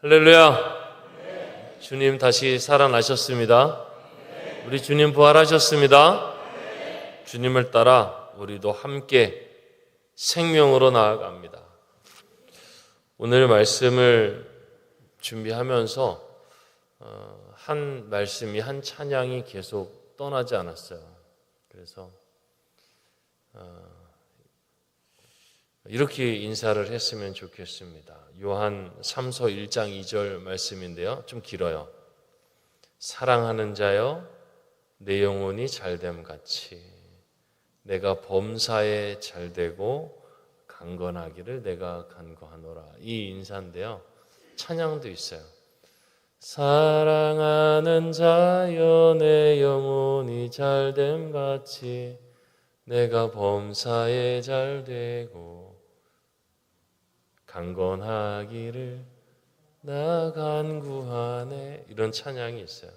할렐루야. 주님 다시 살아나셨습니다. 우리 주님 부활하셨습니다. 주님을 따라 우리도 함께 생명으로 나아갑니다. 오늘 말씀을 준비하면서 어, 한 말씀이 한 찬양이 계속 떠나지 않았어요. 그래서 어, 이렇게 인사를 했으면 좋겠습니다. 요한 3서 1장 2절 말씀인데요. 좀 길어요. 사랑하는 자여 내 영혼이 잘됨 같이 내가 범사에 잘되고 강건하기를 내가 간구하노라. 이 인사인데요. 찬양도 있어요. 사랑하는 자여 내 영혼이 잘됨 같이 내가 범사에 잘되고 강건하기를 나 간구하네 이런 찬양이 있어요.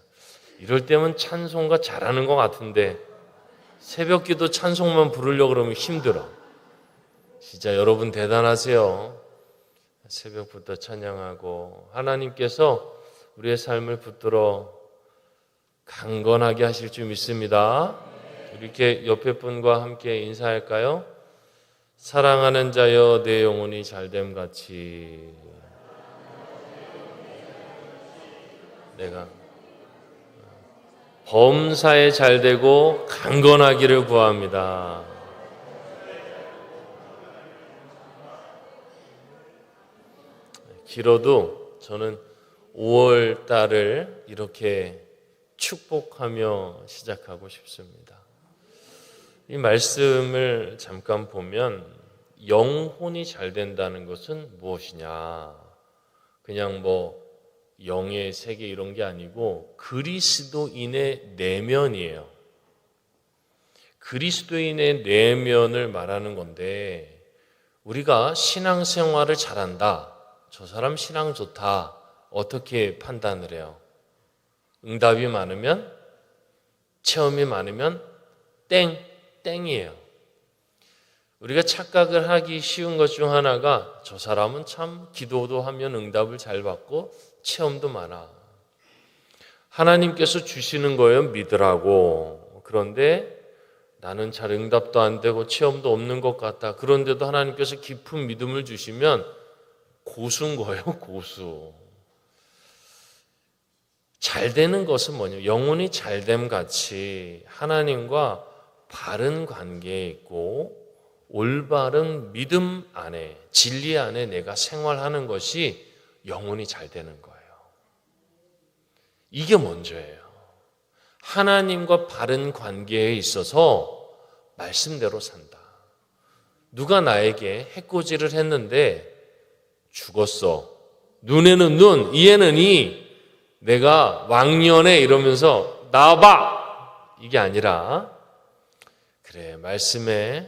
이럴 때면 찬송가 잘하는 것 같은데 새벽기도 찬송만 부르려 그러면 힘들어. 진짜 여러분 대단하세요. 새벽부터 찬양하고 하나님께서 우리의 삶을 붙들어 강건하게 하실 줄 믿습니다. 이렇게 옆에 분과 함께 인사할까요? 사랑하는 자여 내 영혼이 잘됨 같이 내가 범사에 잘되고 강건하기를 구합니다. 길어도 저는 5월 달을 이렇게 축복하며 시작하고 싶습니다. 이 말씀을 잠깐 보면 영혼이 잘 된다는 것은 무엇이냐? 그냥 뭐 영의 세계 이런 게 아니고 그리스도인의 내면이에요. 그리스도인의 내면을 말하는 건데 우리가 신앙생활을 잘한다. 저 사람 신앙 좋다. 어떻게 판단을 해요? 응답이 많으면 체험이 많으면 땡 땡이에요. 우리가 착각을 하기 쉬운 것 중 하나가 저 사람은 참 기도도 하면 응답을 잘 받고 체험도 많아. 하나님께서 주시는 거예요. 믿으라고. 그런데 나는 잘 응답도 안 되고 체험도 없는 것 같다. 그런데도 하나님께서 깊은 믿음을 주시면 고수인 거예요. 고수. 잘 되는 것은 뭐냐? 영혼이 잘됨 같이 하나님과 바른 관계에 있고 올바른 믿음 안에 진리 안에 내가 생활하는 것이 영혼이 잘 되는 거예요. 이게 먼저예요. 하나님과 바른 관계에 있어서 말씀대로 산다. 누가 나에게 해코지를 했는데 죽었어. 눈에는 눈, 이에는 이. 내가 왕년에 이러면서 나와봐. 이게 아니라 그래 말씀에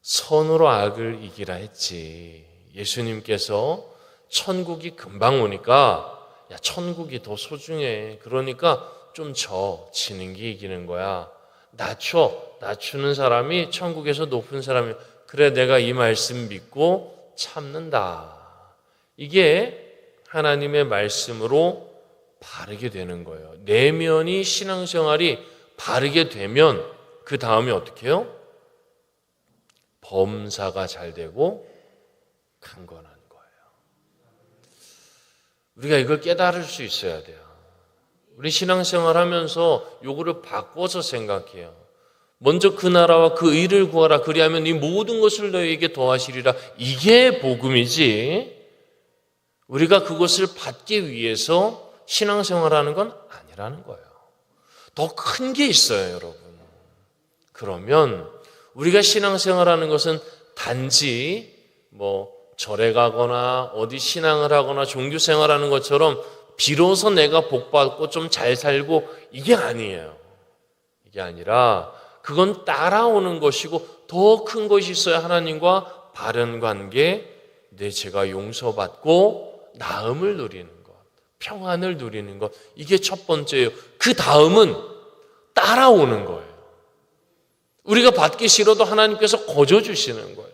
선으로 악을 이기라 했지. 예수님께서 천국이 금방 오니까 야 천국이 더 소중해. 그러니까 좀 져. 지는 게 이기는 거야. 낮춰. 낮추는 사람이 천국에서 높은 사람이 그래 내가 이 말씀 믿고 참는다. 이게 하나님의 말씀으로 바르게 되는 거예요. 내면이 신앙생활이 바르게 되면 그 다음에 어떻게 해요? 범사가 잘 되고 강건한 거예요. 우리가 이걸 깨달을 수 있어야 돼요. 우리 신앙생활 하면서 요거를 바꿔서 생각해요. 먼저 그 나라와 그 의를 구하라. 그리하면 이 모든 것을 너에게 더하시리라. 이게 복음이지. 우리가 그것을 받기 위해서 신앙생활하는 건 아니라는 거예요. 더 큰 게 있어요, 여러분. 그러면 우리가 신앙생활하는 것은 단지 뭐 절에 가거나 어디 신앙을 하거나 종교 생활하는 것처럼 비로소 내가 복 받고 좀 잘 살고 이게 아니에요. 이게 아니라 그건 따라오는 것이고 더 큰 것이 있어야 하나님과 바른 관계, 내 죄가 용서받고 나음을 누리는 것, 평안을 누리는 것 이게 첫 번째예요. 그 다음은 따라오는 거예요. 우리가 받기 싫어도 하나님께서 거저 주시는 거예요.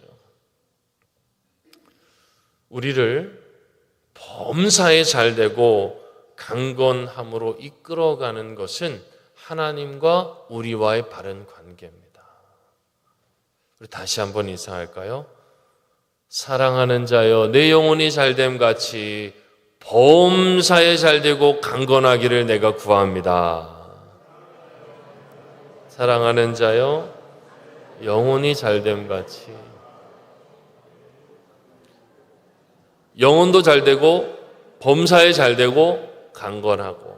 우리를 범사에 잘 되고 강건함으로 이끌어가는 것은 하나님과 우리와의 바른 관계입니다. 우리 다시 한번 인사할까요? 사랑하는 자여, 내 영혼이 잘됨 같이 범사에 잘되고 강건하기를 내가 구합니다. 사랑하는 자여, 영혼이 잘됨 같이 영혼도 잘되고 범사에 잘되고 강건하고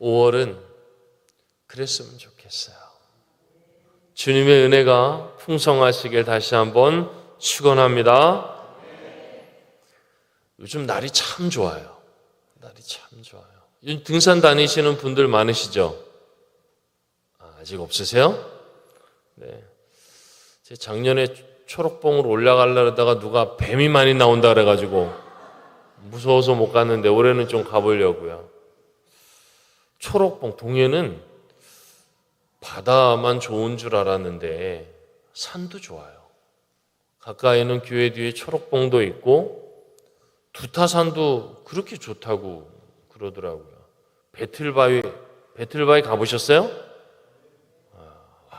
5월은 그랬으면 좋겠어요. 주님의 은혜가 풍성하시길 다시 한번 축원합니다. 요즘 날이 참 좋아요. 날이 참 좋아요. 등산 다니시는 분들 많으시죠? 아, 아직 없으세요? 네. 제 작년에 초록봉으로 올라가려다가 누가 뱀이 많이 나온다 그래가지고 무서워서 못 갔는데 올해는 좀 가보려고요. 초록봉 동해는 바다만 좋은 줄 알았는데 산도 좋아요. 가까이는 교회 뒤에 초록봉도 있고 두타산도 그렇게 좋다고 그러더라고요. 배틀바위 배틀바위 가보셨어요?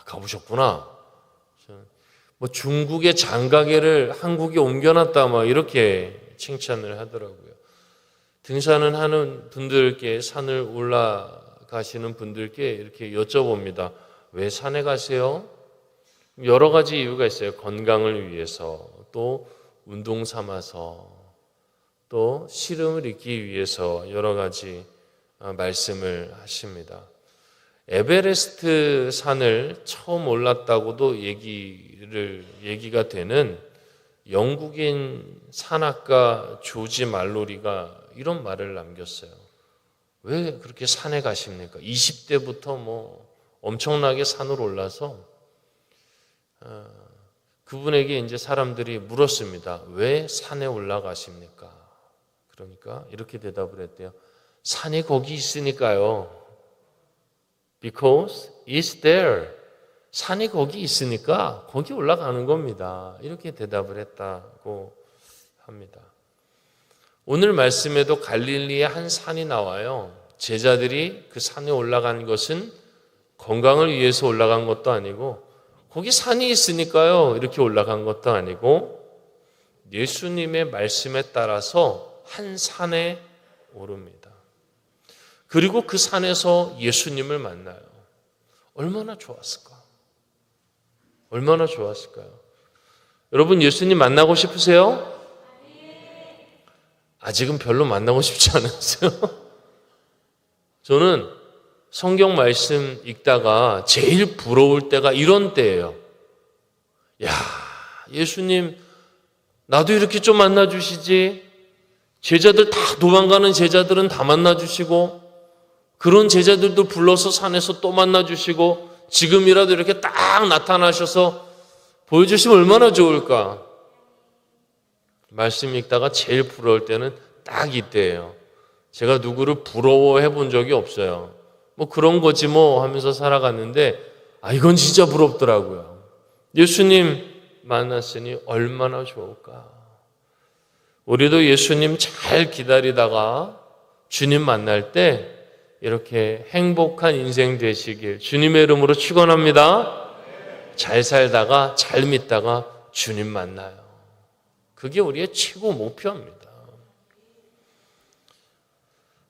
아, 가보셨구나. 뭐 중국의 장가게를 한국에 옮겨놨다 막 이렇게 칭찬을 하더라고요. 등산을 하는 분들께 산을 올라가시는 분들께 이렇게 여쭤봅니다. 왜 산에 가세요? 여러 가지 이유가 있어요. 건강을 위해서 또 운동 삼아서 또 시름을 잊기 위해서 여러 가지 아, 말씀을 하십니다. 에베레스트 산을 처음 올랐다고도 얘기를 얘기가 되는 영국인 산악가 조지 말로리가 이런 말을 남겼어요. 왜 그렇게 산에 가십니까? 20대부터 뭐 엄청나게 산으로 올라서 어, 그분에게 이제 사람들이 물었습니다. 왜 산에 올라가십니까? 그러니까 이렇게 대답을 했대요. 산이 거기 있으니까요. Because it's there. 산이 거기 있으니까 거기 올라가는 겁니다. 이렇게 대답을 했다고 합니다. 오늘 말씀에도 갈릴리의 한 산이 나와요. 제자들이 그 산에 올라간 것은 건강을 위해서 올라간 것도 아니고 거기 산이 있으니까요. 이렇게 올라간 것도 아니고 예수님의 말씀에 따라서 한 산에 오릅니다. 그리고 그 산에서 예수님을 만나요. 얼마나 좋았을까? 얼마나 좋았을까요? 여러분 예수님 만나고 싶으세요? 아직은 별로 만나고 싶지 않으세요? 저는 성경 말씀 읽다가 제일 부러울 때가 이런 때예요. 야, 예수님, 나도 이렇게 좀 만나 주시지. 제자들 다 도망가는 제자들은 다 만나 주시고, 그런 제자들도 불러서 산에서 또 만나 주시고, 지금이라도 이렇게 딱 나타나셔서 보여주시면 얼마나 좋을까. 말씀 읽다가 제일 부러울 때는 딱 이때예요. 제가 누구를 부러워해 본 적이 없어요. 뭐 그런 거지 뭐 하면서 살아갔는데 아 이건 진짜 부럽더라고요. 예수님 만났으니 얼마나 좋을까. 우리도 예수님 잘 기다리다가 주님 만날 때 이렇게 행복한 인생 되시길 주님의 이름으로 축원합니다. 잘 살다가 잘 믿다가 주님 만나요. 그게 우리의 최고 목표입니다.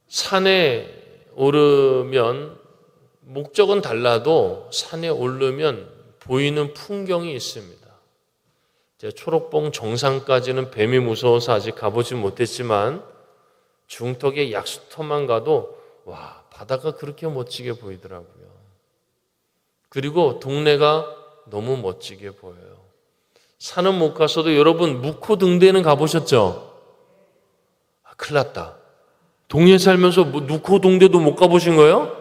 산에 오르면 목적은 달라도 산에 오르면 보이는 풍경이 있습니다. 초록봉 정상까지는 뱀이 무서워서 아직 가보지 못했지만 중턱의 약수터만 가도 와 바다가 그렇게 멋지게 보이더라고요. 그리고 동네가 너무 멋지게 보여요. 산은 못 가서도 여러분 묵호 등대는 가보셨죠? 아, 큰일 났다. 동해 살면서 뭐 묵호동대도 못 가보신 거예요?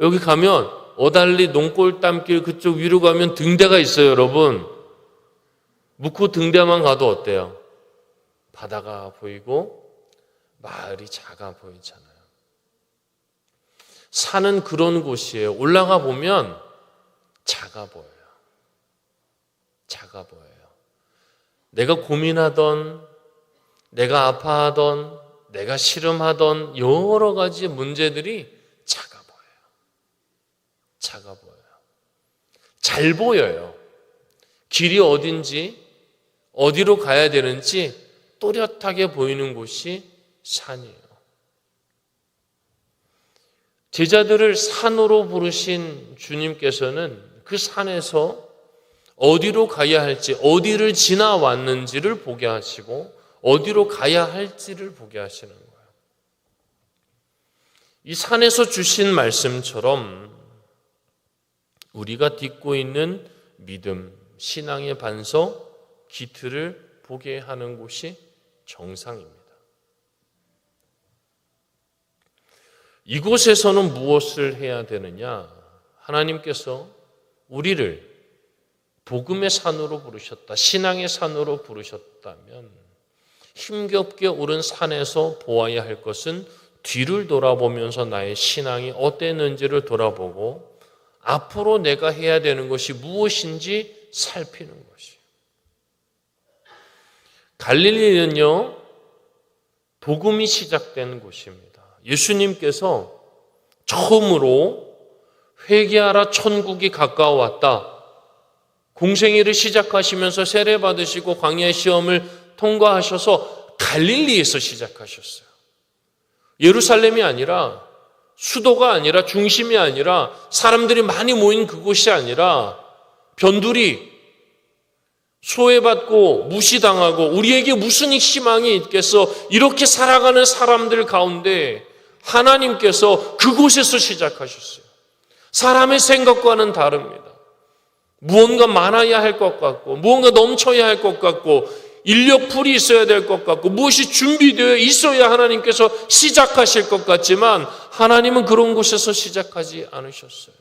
여기 가면 어달리 농골담길 그쪽 위로 가면 등대가 있어요, 여러분. 묵호 등대만 가도 어때요? 바다가 보이고 마을이 작아 보이잖아요. 산은 그런 곳이에요. 올라가 보면 작아 보여요. 작아 보여요. 내가 고민하던 내가 아파하던, 내가 씨름하던 여러 가지 문제들이 작아 보여요. 작아 보여요. 잘 보여요. 길이 어딘지, 어디로 가야 되는지 또렷하게 보이는 곳이 산이에요. 제자들을 산으로 부르신 주님께서는 그 산에서 어디로 가야 할지, 어디를 지나왔는지를 보게 하시고, 어디로 가야 할지를 보게 하시는 거예요. 이 산에서 주신 말씀처럼 우리가 딛고 있는 믿음, 신앙의 반석, 기틀을 보게 하는 곳이 정상입니다. 이곳에서는 무엇을 해야 되느냐? 하나님께서 우리를 복음의 산으로 부르셨다. 신앙의 산으로 부르셨다면 힘겹게 오른 산에서 보아야 할 것은 뒤를 돌아보면서 나의 신앙이 어땠는지를 돌아보고 앞으로 내가 해야 되는 것이 무엇인지 살피는 것이. 갈릴리는요, 복음이 시작된 곳입니다. 예수님께서 처음으로 회개하라 천국이 가까워 왔다. 공생애를 시작하시면서 세례 받으시고 광야 시험을 통과하셔서 갈릴리에서 시작하셨어요. 예루살렘이 아니라 수도가 아니라 중심이 아니라 사람들이 많이 모인 그곳이 아니라 변두리 소외받고 무시당하고 우리에게 무슨 희망이 있겠어 이렇게 살아가는 사람들 가운데 하나님께서 그곳에서 시작하셨어요. 사람의 생각과는 다릅니다. 무언가 많아야 할 것 같고, 무언가 넘쳐야 할 것 같고, 인력풀이 있어야 될 것 같고, 무엇이 준비되어 있어야 하나님께서 시작하실 것 같지만, 하나님은 그런 곳에서 시작하지 않으셨어요.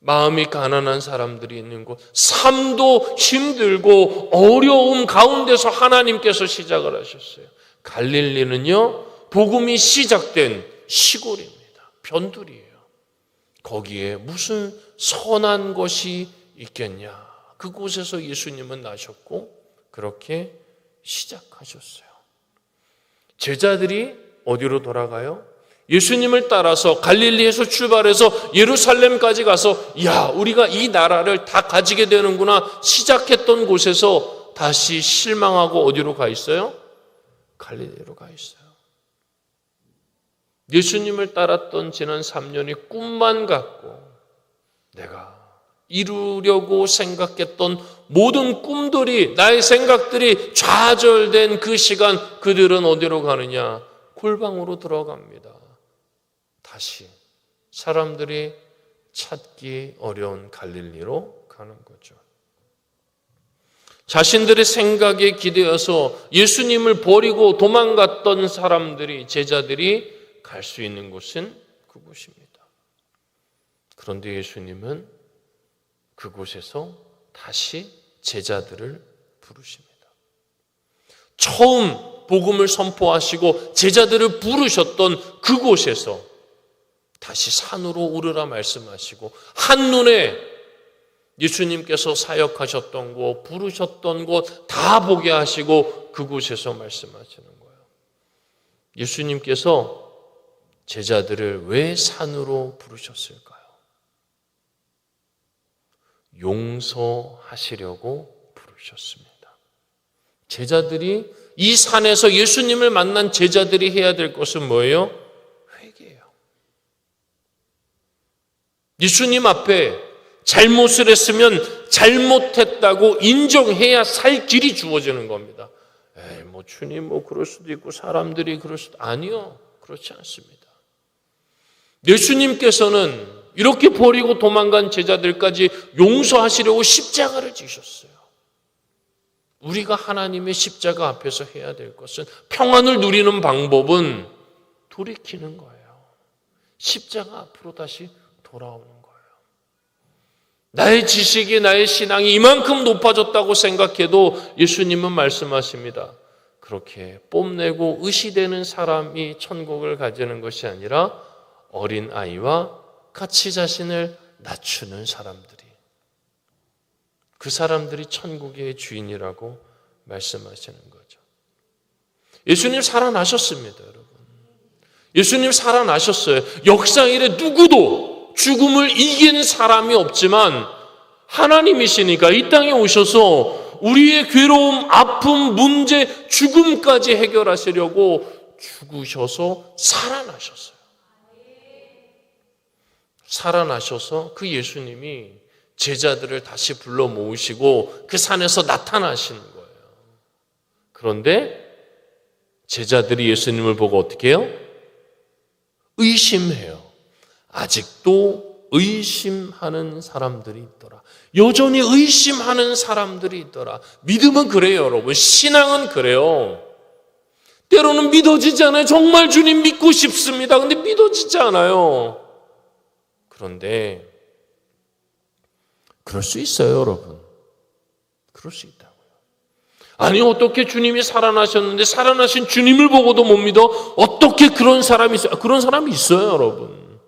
마음이 가난한 사람들이 있는 곳, 삶도 힘들고 어려움 가운데서 하나님께서 시작을 하셨어요. 갈릴리는요, 복음이 시작된 시골입니다. 변두리예요. 거기에 무슨 선한 것이 있겠냐. 그곳에서 예수님은 나셨고 그렇게 시작하셨어요. 제자들이 어디로 돌아가요? 예수님을 따라서 갈릴리에서 출발해서 예루살렘까지 가서 야, 우리가 이 나라를 다 가지게 되는구나 시작했던 곳에서 다시 실망하고 어디로 가 있어요? 갈릴리로 가 있어요. 예수님을 따랐던 지난 3년이 꿈만 같고 내가 이루려고 생각했던 모든 꿈들이 나의 생각들이 좌절된 그 시간 그들은 어디로 가느냐? 골방으로 들어갑니다. 다시 사람들이 찾기 어려운 갈릴리로 가는 거죠. 자신들의 생각에 기대어서 예수님을 버리고 도망갔던 사람들이 제자들이 갈 수 있는 곳은 그곳입니다. 그런데 예수님은 그곳에서 다시 제자들을 부르십니다. 처음 복음을 선포하시고 제자들을 부르셨던 그곳에서 다시 산으로 오르라 말씀하시고 한눈에 예수님께서 사역하셨던 곳, 부르셨던 곳 다 보게 하시고 그곳에서 말씀하시는 거예요. 예수님께서 제자들을 왜 산으로 부르셨을까요? 용서하시려고 부르셨습니다. 제자들이 이 산에서 예수님을 만난 제자들이 해야 될 것은 뭐예요? 회개예요. 예수님 앞에 잘못을 했으면 잘못했다고 인정해야 살 길이 주어지는 겁니다. 에이, 뭐 주님 뭐 그럴 수도 있고 사람들이 그럴 수도 아니요. 그렇지 않습니다. 예수님께서는 이렇게 버리고 도망간 제자들까지 용서하시려고 십자가를 지셨어요. 우리가 하나님의 십자가 앞에서 해야 될 것은 평안을 누리는 방법은 돌이키는 거예요. 십자가 앞으로 다시 돌아오는 거예요. 나의 지식이, 나의 신앙이 이만큼 높아졌다고 생각해도 예수님은 말씀하십니다. 그렇게 뽐내고 의시되는 사람이 천국을 가지는 것이 아니라 어린 아이와 같이 자신을 낮추는 사람들이 그 사람들이 천국의 주인이라고 말씀하시는 거죠. 예수님 살아나셨습니다, 여러분. 예수님 살아나셨어요. 역사 일에 누구도 죽음을 이긴 사람이 없지만 하나님이시니까 이 땅에 오셔서 우리의 괴로움, 아픔, 문제, 죽음까지 해결하시려고 죽으셔서 살아나셨어요. 살아나셔서 그 예수님이 제자들을 다시 불러 모으시고 그 산에서 나타나시는 거예요. 그런데 제자들이 예수님을 보고 어떻게 해요? 의심해요. 아직도 의심하는 사람들이 있더라. 여전히 의심하는 사람들이 있더라. 믿음은 그래요, 여러분. 신앙은 그래요. 때로는 믿어지지 않아요. 정말 주님 믿고 싶습니다. 근데 믿어지지 않아요. 그런데 그럴 수 있어요, 여러분. 그럴 수 있다고요. 아니 어떻게 주님이 살아나셨는데 살아나신 주님을 보고도 못 믿어? 어떻게 그런 사람이 있어요? 그런 사람이 있어요, 여러분.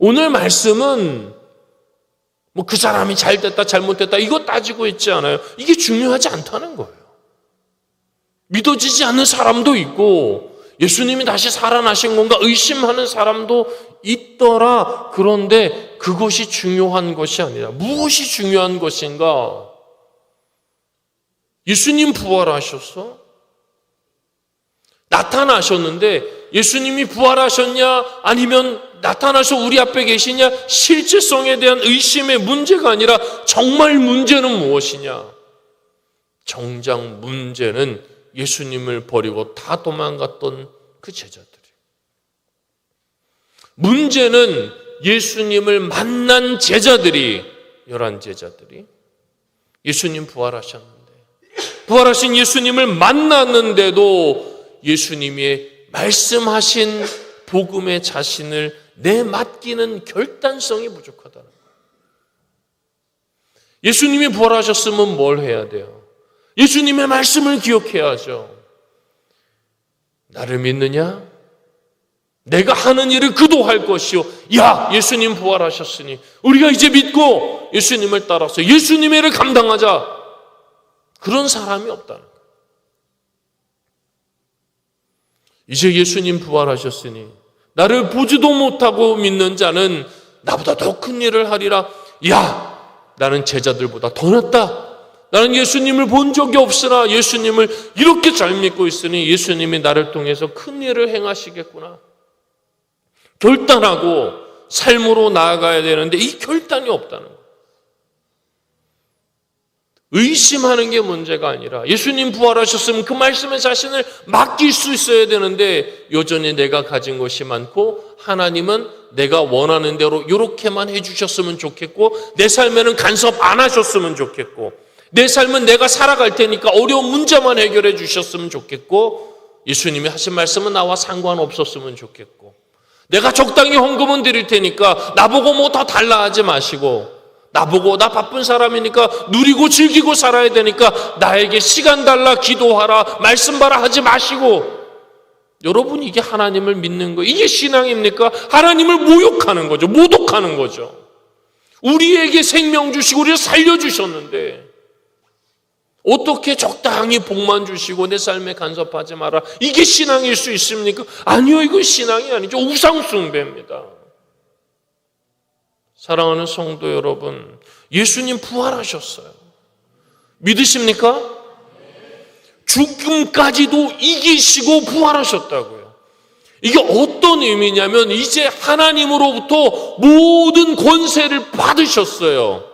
오늘 말씀은 뭐 그 사람이 잘 됐다, 잘못됐다 이거 따지고 있지 않아요. 이게 중요하지 않다는 거예요. 믿어지지 않는 사람도 있고 예수님이 다시 살아나신 건가 의심하는 사람도 있더라. 그런데 그것이 중요한 것이 아니라 무엇이 중요한 것인가? 예수님 부활하셨어? 나타나셨는데 예수님이 부활하셨냐? 아니면 나타나서 우리 앞에 계시냐? 실제성에 대한 의심의 문제가 아니라 정말 문제는 무엇이냐? 정작 문제는 예수님을 버리고 다 도망갔던 그 제자들이. 문제는 예수님을 만난 제자들이, 열한 제자들이 예수님 부활하셨는데, 부활하신 예수님을 만났는데도 예수님이 말씀하신 복음의 자신을 내 맡기는 결단성이 부족하다는 거예요. 예수님이 부활하셨으면 뭘 해야 돼요? 예수님의 말씀을 기억해야죠. 나를 믿느냐? 내가 하는 일을 그도 할 것이요. 야, 예수님 부활하셨으니 우리가 이제 믿고 예수님을 따라서 예수님의 일을 감당하자. 그런 사람이 없다는 거예요. 이제 예수님 부활하셨으니 나를 보지도 못하고 믿는 자는 나보다 더 큰 일을 하리라. 야, 나는 제자들보다 더 낫다. 나는 예수님을 본 적이 없으나 예수님을 이렇게 잘 믿고 있으니 예수님이 나를 통해서 큰 일을 행하시겠구나. 결단하고 삶으로 나아가야 되는데 이 결단이 없다는 거예요. 의심하는 게 문제가 아니라 예수님 부활하셨으면 그 말씀에 자신을 맡길 수 있어야 되는데 여전히 내가 가진 것이 많고 하나님은 내가 원하는 대로 이렇게만 해주셨으면 좋겠고 내 삶에는 간섭 안 하셨으면 좋겠고 내 삶은 내가 살아갈 테니까 어려운 문제만 해결해 주셨으면 좋겠고 예수님이 하신 말씀은 나와 상관없었으면 좋겠고 내가 적당히 헌금은 드릴 테니까 나보고 뭐 더 달라 하지 마시고 나보고 나 바쁜 사람이니까 누리고 즐기고 살아야 되니까 나에게 시간 달라 기도하라 말씀 봐라 하지 마시고 여러분 이게 하나님을 믿는 거 이게 신앙입니까? 하나님을 모욕하는 거죠. 모독하는 거죠. 우리에게 생명 주시고 우리를 살려 주셨는데 어떻게 적당히 복만 주시고 내 삶에 간섭하지 마라. 이게 신앙일 수 있습니까? 아니요, 이건 신앙이 아니죠. 우상숭배입니다. 사랑하는 성도 여러분, 예수님 부활하셨어요. 믿으십니까? 죽음까지도 이기시고 부활하셨다고요. 이게 어떤 의미냐면 이제 하나님으로부터 모든 권세를 받으셨어요.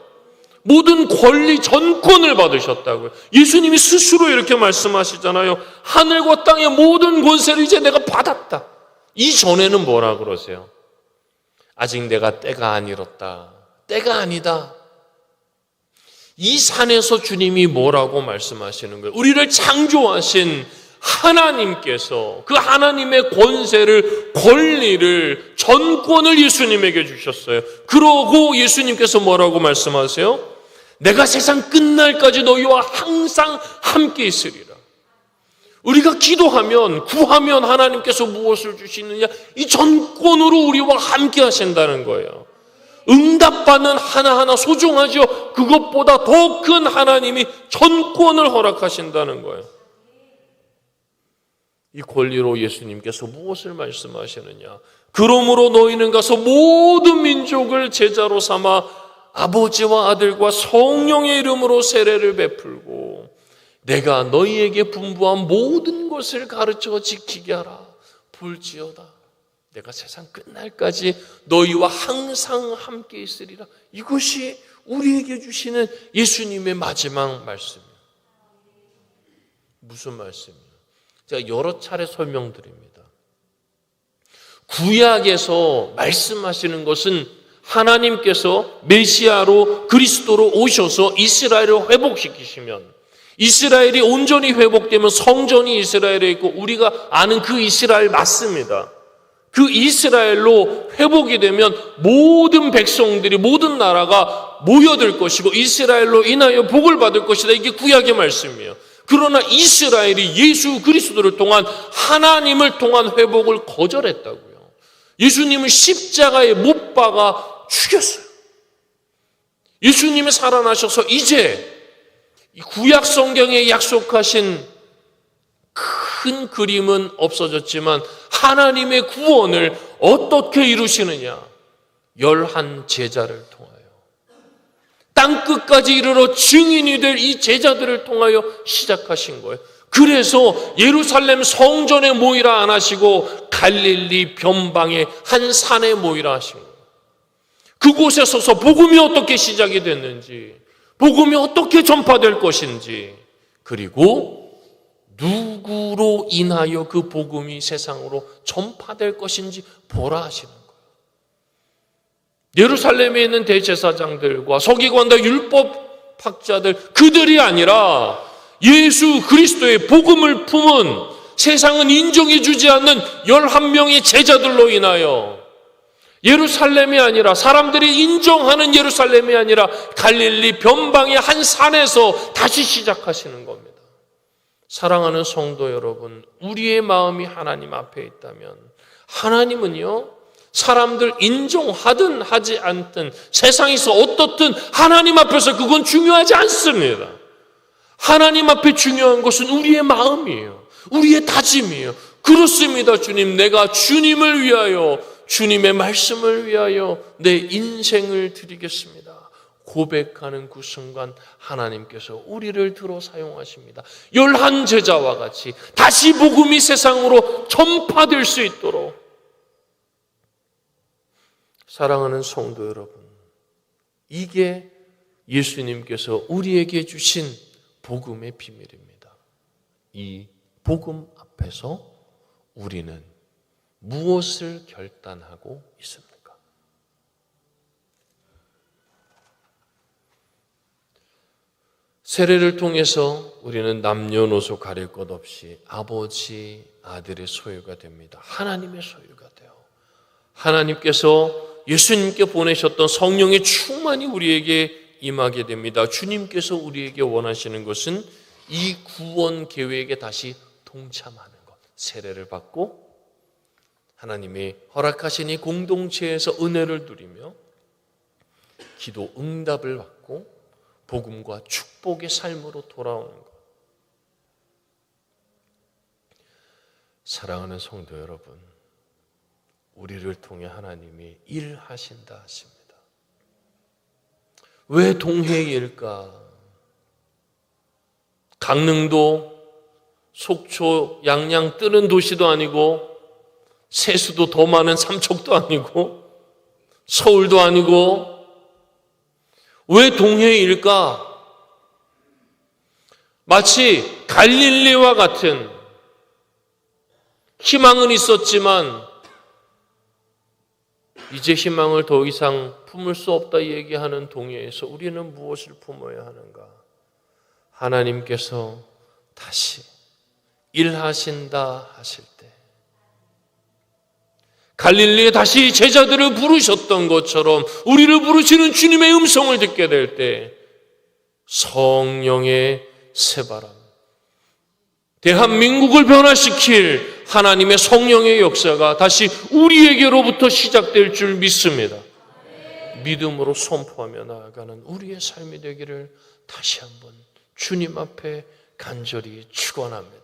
모든 권리, 전권을 받으셨다고요. 예수님이 스스로 이렇게 말씀하시잖아요. 하늘과 땅의 모든 권세를 이제 내가 받았다. 이전에는 뭐라 그러세요? 아직 내가 때가 아니었다. 때가 아니다. 이 산에서 주님이 뭐라고 말씀하시는 거예요? 우리를 창조하신 하나님께서 그 하나님의 권세를, 권리를, 전권을 예수님에게 주셨어요. 그러고 예수님께서 뭐라고 말씀하세요? 내가 세상 끝날까지 너희와 항상 함께 있으리라. 우리가 기도하면, 구하면 하나님께서 무엇을 주시느냐? 이 전권으로 우리와 함께 하신다는 거예요. 응답받는 하나하나 소중하죠. 그것보다 더 큰 하나님이 전권을 허락하신다는 거예요. 이 권리로 예수님께서 무엇을 말씀하시느냐? 그러므로 너희는 가서 모든 민족을 제자로 삼아 아버지와 아들과 성령의 이름으로 세례를 베풀고 내가 너희에게 분부한 모든 것을 가르쳐 지키게 하라. 볼지어다. 내가 세상 끝날까지 너희와 항상 함께 있으리라. 이것이 우리에게 주시는 예수님의 마지막 말씀이에요. 무슨 말씀이에요? 제가 여러 차례 설명드립니다. 구약에서 말씀하시는 것은 하나님께서 메시아로 그리스도로 오셔서 이스라엘을 회복시키시면 이스라엘이 온전히 회복되면 성전이 이스라엘에 있고 우리가 아는 그 이스라엘 맞습니다. 그 이스라엘로 회복이 되면 모든 백성들이 모든 나라가 모여들 것이고 이스라엘로 인하여 복을 받을 것이다. 이게 구약의 말씀이에요. 그러나 이스라엘이 예수 그리스도를 통한 하나님을 통한 회복을 거절했다고요. 예수님은 십자가에 못 박아 죽였어요. 예수님이 살아나셔서 이제 구약 성경에 약속하신 큰 그림은 없어졌지만 하나님의 구원을 어떻게 이루시느냐? 열한 제자를 통하여 땅 끝까지 이르러 증인이 될 이 제자들을 통하여 시작하신 거예요. 그래서 예루살렘 성전에 모이라 안 하시고 갈릴리 변방의 한 산에 모이라 하신 거예요. 그곳에 서서 복음이 어떻게 시작이 됐는지, 복음이 어떻게 전파될 것인지, 그리고 누구로 인하여 그 복음이 세상으로 전파될 것인지 보라 하시는 거예요. 예루살렘에 있는 대제사장들과 서기관과 율법 학자들 그들이 아니라 예수 그리스도의 복음을 품은 세상은 인정해 주지 않는 11명의 제자들로 인하여 예루살렘이 아니라 사람들이 인정하는 예루살렘이 아니라 갈릴리 변방의 한 산에서 다시 시작하시는 겁니다. 사랑하는 성도 여러분, 우리의 마음이 하나님 앞에 있다면 하나님은요, 사람들 인정하든 하지 않든 세상에서 어떻든 하나님 앞에서 그건 중요하지 않습니다. 하나님 앞에 중요한 것은 우리의 마음이에요. 우리의 다짐이에요. 그렇습니다, 주님. 내가 주님을 위하여, 주님의 말씀을 위하여 내 인생을 드리겠습니다. 고백하는 그 순간 하나님께서 우리를 들어 사용하십니다. 열한 제자와 같이 다시 복음이 세상으로 전파될 수 있도록 사랑하는 성도 여러분, 이게 예수님께서 우리에게 주신 복음의 비밀입니다. 이 복음 앞에서 우리는 무엇을 결단하고 있습니까? 세례를 통해서 우리는 남녀노소 가릴 것 없이 아버지, 아들의 소유가 됩니다. 하나님의 소유가 돼요. 하나님께서 예수님께 보내셨던 성령의 충만이 우리에게 임하게 됩니다. 주님께서 우리에게 원하시는 것은 이 구원 계획에 다시 동참하는 것. 세례를 받고 하나님이 허락하신 이 공동체에서 은혜를 누리며 기도 응답을 받고 복음과 축복의 삶으로 돌아오는 것. 사랑하는 성도 여러분, 우리를 통해 하나님이 일하신다 하십니다. 왜 동해일까? 강릉도 속초, 양양 뜨는 도시도 아니고 세수도 더 많은 삼척도 아니고 서울도 아니고 왜 동해일까? 마치 갈릴리와 같은 희망은 있었지만 이제 희망을 더 이상 품을 수 없다 얘기하는 동해에서 우리는 무엇을 품어야 하는가? 하나님께서 다시 일하신다 하실 때 갈릴리에 다시 제자들을 부르셨던 것처럼 우리를 부르시는 주님의 음성을 듣게 될 때 성령의 새바람 대한민국을 변화시킬 하나님의 성령의 역사가 다시 우리에게로부터 시작될 줄 믿습니다. 믿음으로 선포하며 나아가는 우리의 삶이 되기를 다시 한번 주님 앞에 간절히 축원합니다.